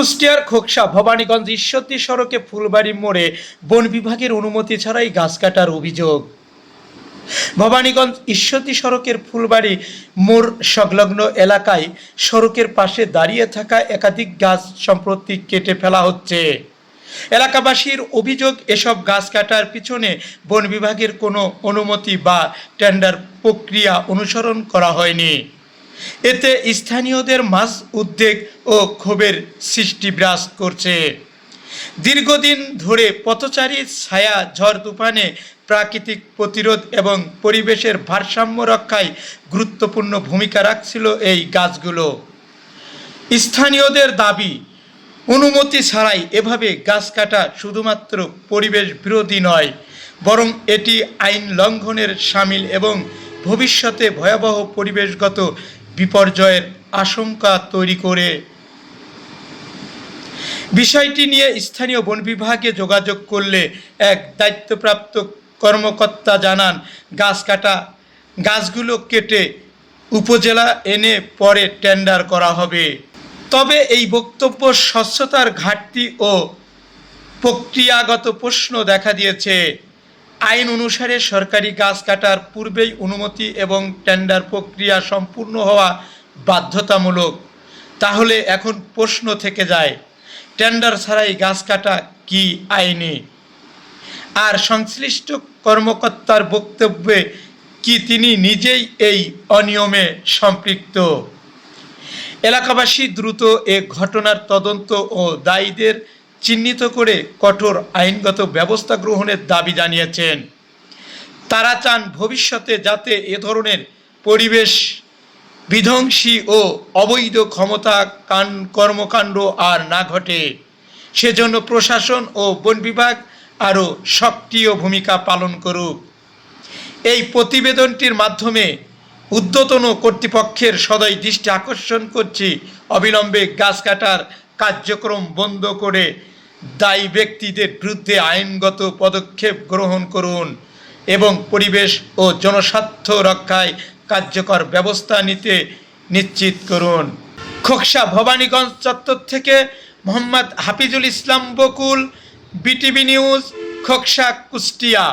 কুষ্টিয়ার খোকসা ভবানীগঞ্জ ঈশ্বরদী সড়কে ফুলবাড়ি মোড়ে বন বিভাগের অনুমতি ছাড়াই গাছ কাটার অভিযোগ। ভবানীগঞ্জ ঈশ্বরদী সড়কের ফুলবাড়ি মোড় সংলগ্ন এলাকায় সড়কের পাশে দাঁড়িয়ে থাকা একাধিক গাছ সম্প্রতি কেটে ফেলা হচ্ছে। এলাকাবাসীর অভিযোগ, এসব গাছ কাটার পিছনে বন বিভাগের কোনো অনুমতি বা টেন্ডার প্রক্রিয়া অনুসরণ করা হয়নি। এতে স্থানীয়দের মাঝ উদ্বেগ ও ক্ষোভের সৃষ্টি বিরাজ করছে। দীর্ঘদিন ধরে পথচারী ছায়া ঝড় তুফানে প্রাকৃতিক প্রতিরোধ এবং পরিবেশের ভারসাম্য রক্ষায় গুরুত্বপূর্ণ ভূমিকা রাখছিল এই গাছগুলো। স্থানীয়দের দাবি, অনুমতি ছাড়াই এভাবে গাছ কাটা শুধুমাত্র পরিবেশ বিরোধী নয়, বরং এটি আইন লঙ্ঘনের সামিল এবং ভবিষ্যতে ভয়াবহ পরিবেশগত বিপর্যয়ের আশঙ্কা তৈরি করে। বিষয়টি নিয়ে স্থানীয় বন বিভাগে যোগাযোগ করলে এক দায়িত্বপ্রাপ্ত কর্মকর্তা জানান, গাছ কাটা, গাছগুলো কেটে উপজেলা এনে পরে টেন্ডার করা হবে। তবে এই বক্তব্য স্বচ্ছতার ঘাটতি ও প্রক্রিয়াগত প্রশ্ন দেখা দিয়েছে। আইন অনুসারে সরকারি গাছ কাটার পূর্বেই অনুমতি এবং টেন্ডার প্রক্রিয়া সম্পূর্ণ হওয়া বাধ্যতামূলক। তাহলে এখন প্রশ্ন থেকে যায় টেন্ডার ছাড়াই গাছ কাটা কি আইনি? আর সংশ্লিষ্ট কর্মকর্তার বক্তব্যে কি তিনি নিজেই এই অনিয়মে সম্পৃক্ত? এলাকাবাসী দ্রুত এ ঘটনার তদন্ত ও দায়ীদের চিহ্নিত করে কঠোর আইনগত ব্যবস্থা গ্রহণের দাবি জানিয়েছেন। তারা চান ভবিষ্যতে যাতে এ ধরনের পরিবেশ বিধ্বংসী ও অবৈধ ক্ষমতা, কান, কর্মকাণ্ড আর না ঘটে। সেজন্য প্রশাসন ও বন বিভাগ আরও সক্রিয় ভূমিকা পালন করুক। এই প্রতিবেদনটির মাধ্যমে উদ্যতন কর্তৃপক্ষের সদয় দৃষ্টি আকর্ষণ করছি। অবিলম্বে গাছ কাটার কার্যক্রম বন্ধ করে দায়ী ব্যক্তিদের বিরুদ্ধে আইনগত পদক্ষেপ গ্রহণ করুন এবং পরিবেশ ও জনস্বার্থ রক্ষায় কার্যকর ব্যবস্থা নিতে নিশ্চিত করুন। খোকসা ভবানীগঞ্জ চত্বর থেকে মোহাম্মদ হাফিজুল ইসলাম বকুল, বিটিভি নিউজ, খোকসা কুষ্টিয়া।